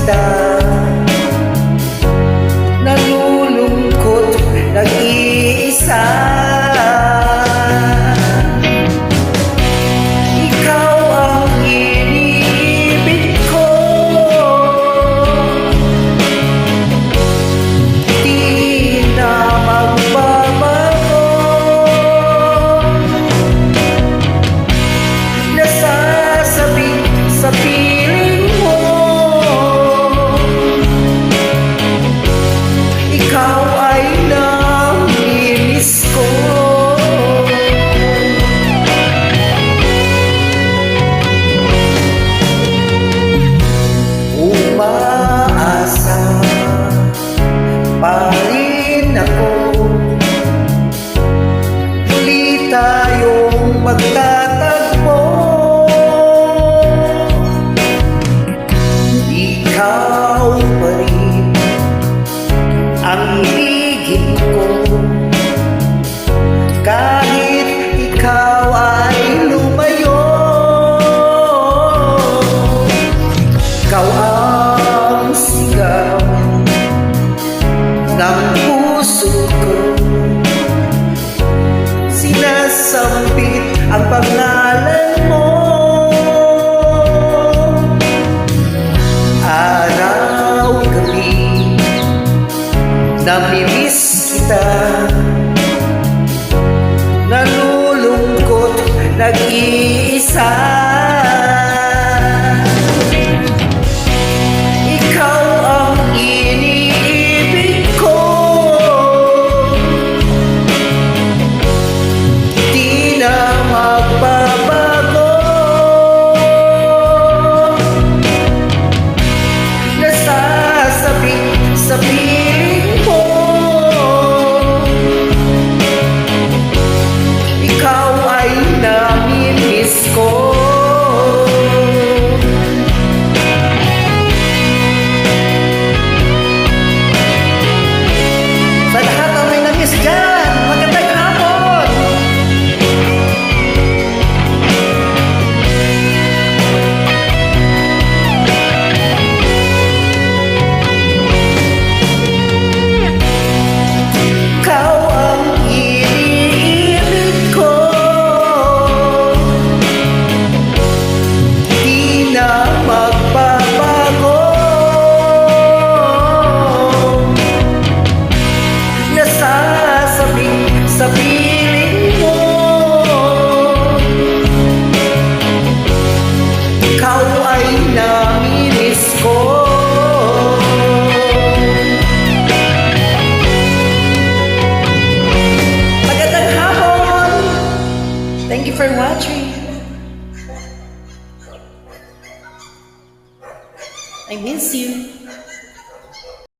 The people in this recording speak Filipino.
kita ang ko kahit ikaw ay lumayo. Ikaw ang sigaw ng puso ko. Sinasambit ang pangalan mo. nag-iisa. I miss you.